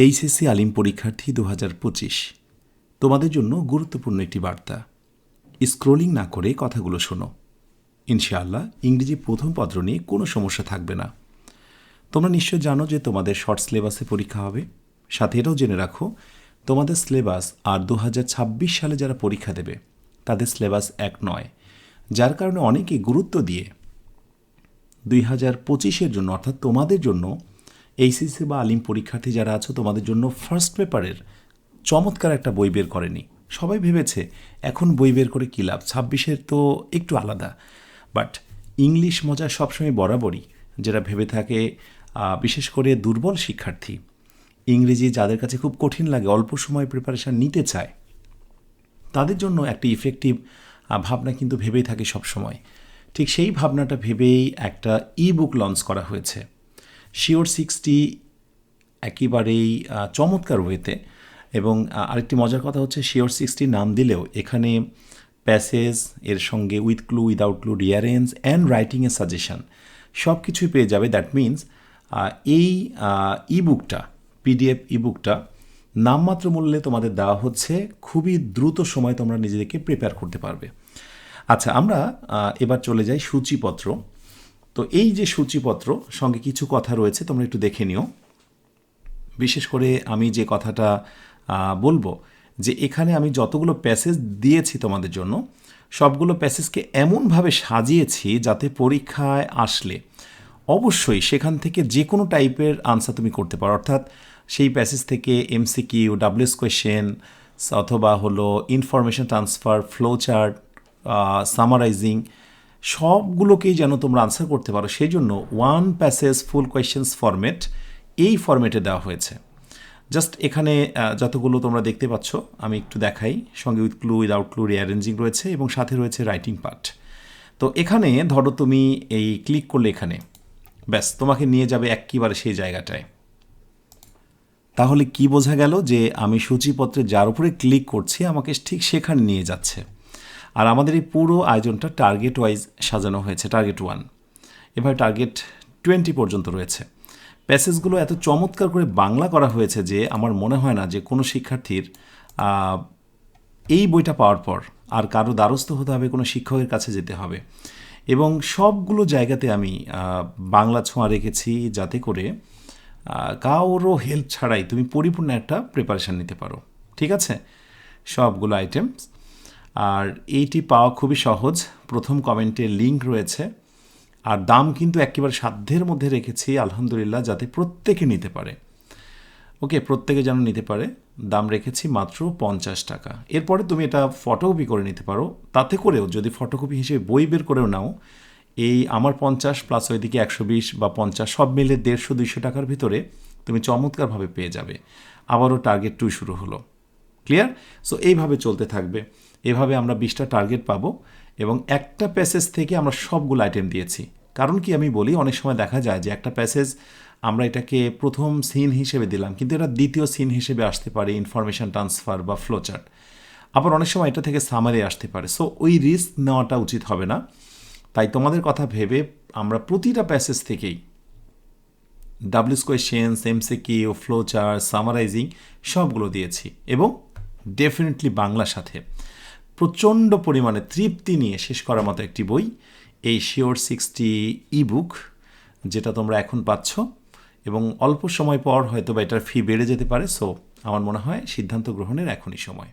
HSC আলিম পরীক্ষার্থী দু হাজার পঁচিশ। তোমাদের জন্য গুরুত্বপূর্ণ একটি বার্তা। স্ক্রোলিং না করে কথাগুলো শোনো। ইনশাআল্লাহ ইংরেজি প্রথম পত্র নিয়ে কোনো সমস্যা থাকবে না। তোমরা নিশ্চয় জানো যে তোমাদের শর্ট সিলেবাসে পরীক্ষা হবে। সাথে এটাও জেনে রাখো, তোমাদের সিলেবাস আর দু হাজার ছাব্বিশ সালে যারা পরীক্ষা দেবে, তাদের সিলেবাস এক নয়, যার কারণে অনেকে গুরুত্ব দিয়ে দুই হাজার পঁচিশের জন্য, অর্থাৎ তোমাদের জন্য এইচএসসি বা আলিম পরীক্ষার্থী যারা আছো, তোমাদের জন্য ফার্স্ট পেপারের চমৎকার একটা বই বের করেনি। সবাই ভেবেছে, এখন বই বের করে কী লাভ? ছাব্বিশের তো একটু আলাদা। বাট ইংলিশ মজা সবসময় বরাবরই যারা ভেবে থাকে বিশেষ করে দুর্বল শিক্ষার্থী। ইংরেজি যাদের কাছে খুব কঠিন লাগে, অল্প সময় প্রিপারেশান নিতে চায়, তাদের জন্য একটা ইফেক্টিভ ভাবনা কিন্তু ভেবেই থাকে সবসময়। ঠিক সেই ভাবনাটা ভেবেই একটা ই বুক লঞ্চ করা হয়েছে। শিওর সিক্সটি একেবারেই চমৎকার ওয়েতে। এবং আরেকটি মজার কথা হচ্ছে শিওর সিক্সটি নাম দিলেও এখানে প্যাসেজ, এর সঙ্গে with clue, without clue rearrange and রাইটিংয়ের suggestion সব কিছুই পেয়ে যাবে। দ্যাট মিন্স এই ই বুকটা পিডিএফ ই বুকটা নামমাত্র মূল্যে তোমাদের দেওয়া হচ্ছে খুবই দ্রুত সময় তোমরা নিজেদেরকে প্রিপেয়ার করতে পারবে। আচ্ছা আমরা এবার চলে যাই সূচিপত্র। তো এই যে সূচিপত্র, সঙ্গে কিছু কথা রয়েছে, তোমরা একটু দেখে নিও। বিশেষ করে আমি যে কথাটা বলব যে এখানে আমি যতগুলো প্যাসেজ দিয়েছি তোমাদের জন্য, সবগুলো প্যাসেজকে এমনভাবে সাজিয়েছি যাতে পরীক্ষায় আসলে অবশ্যই সেখান থেকে যে কোনো টাইপের আনসার তুমি করতে পারো। অর্থাৎ সেই প্যাসেজ থেকে এমসিকিউ, ডাব্লিউএস কোয়েশ্চেন, অথবা হলো information transfer, flow chart summarising সবগুলোকেই যেন তোমরা আনসার করতে পারো। সেই জন্য one passage full questions format এই ফরম্যাটে দেওয়া হয়েছে। জাস্ট এখানে যতগুলো তোমরা দেখতে পাচ্ছ, আমি একটু দেখাই। সঙ্গে with clue without clue rearranging রয়েছে এবং সাথে রয়েছে রাইটিং পার্ট তো এখানে ধরো তুমি এই ক্লিক করলে এখানে। ব্যাস, তোমাকে নিয়ে যাবে একেবারে সেই জায়গাটায়। তাহলে কি বোঝা গেল যে আমি সূচিপত্রে যার উপরে ক্লিক করছি, আমাকে ঠিক সেখানে নিয়ে যাচ্ছে। আর আমাদের এই পুরো আয়োজনটা টার্গেট ওয়াইজ সাজানো হয়েছে টার্গেট ওয়ান এবার টার্গেট টোয়েন্টি পর্যন্ত রয়েছে। প্যাসেজগুলো এত চমৎকার করে বাংলা করা হয়েছে যে আমার মনে হয় না যে কোনো শিক্ষার্থীর এই বইটা পাওয়ার পর আর কারও দ্বারস্থ হতে হবে, কোনো শিক্ষকের কাছে যেতে হবে। এবং সবগুলো জায়গাতে আমি বাংলা ছোঁয়া রেখেছি যাতে করে কারোরও হেল্প ছাড়াই তুমি পরিপূর্ণ একটা প্রিপারেশান নিতে পারো। ঠিক আছে? সবগুলো আইটেমস আর এইটি পাওয়া খুবই সহজ। প্রথম কমেন্টে লিঙ্ক রয়েছে। আর দাম কিন্তু একেবারে সাধ্যের মধ্যে রেখেছি, আলহামদুলিল্লাহ, যাতে প্রত্যেকে নিতে পারে। ওকে, প্রত্যেকে যেন নিতে পারে। দাম রেখেছি মাত্র পঞ্চাশ টাকা। এরপরে তুমি এটা ফটোকপি করে নিতে পারো। তাতে করেও যদি ফটোকপি হিসেবে বই বের করেও নাও, এই আমার পঞ্চাশ প্লাস ওইদিকে একশো বিশ বা পঞ্চাশ সব মিলে দেড়শো, দুইশো টাকার ভিতরে তুমি চমৎকারভাবে পেয়ে যাবে। আবারও টার্গেট টু শুরু হলো। ক্লিয়ার সো এইভাবে চলতে থাকবে। এভাবে আমরা বিশটা টার্গেট পাবো এবং একটা প্যাসেজ থেকে আমরা সবগুলো আইটেম দিয়েছি। কারণ কি আমি বলি, অনেক সময় দেখা যায় যে একটা প্যাসেজ আমরা এটাকে প্রথম সিন হিসেবে দিলাম, কিন্তু এটা দ্বিতীয় সিন হিসেবে আসতে পারে ইনফরমেশন ট্রান্সফার বা ফ্লোচার্ট আবার অনেক সময় এটা থেকে সামারি আসতে পারে। সো ওই রিস্ক নেওয়াটা উচিত হবে না। তাই তোমাদের কথা ভেবে আমরা প্রতিটা প্যাসেজ থেকেই WH questions MCQ flow chart summarising সবগুলো দিয়েছি এবং ডেফিনেটলি বাংলার সাথে। প্রচণ্ড পরিমাণে তৃপ্তি নিয়ে শেষ করার মতো একটি বই, এই শিওর সিক্সটি ইবুক যেটা তোমরা এখন পাচ্ছ। এবং অল্প সময় পর হয়তো বা এটার ফি বেড়ে যেতে পারে সো আমার মনে হয় সিদ্ধান্ত গ্রহণের এখনই সময়।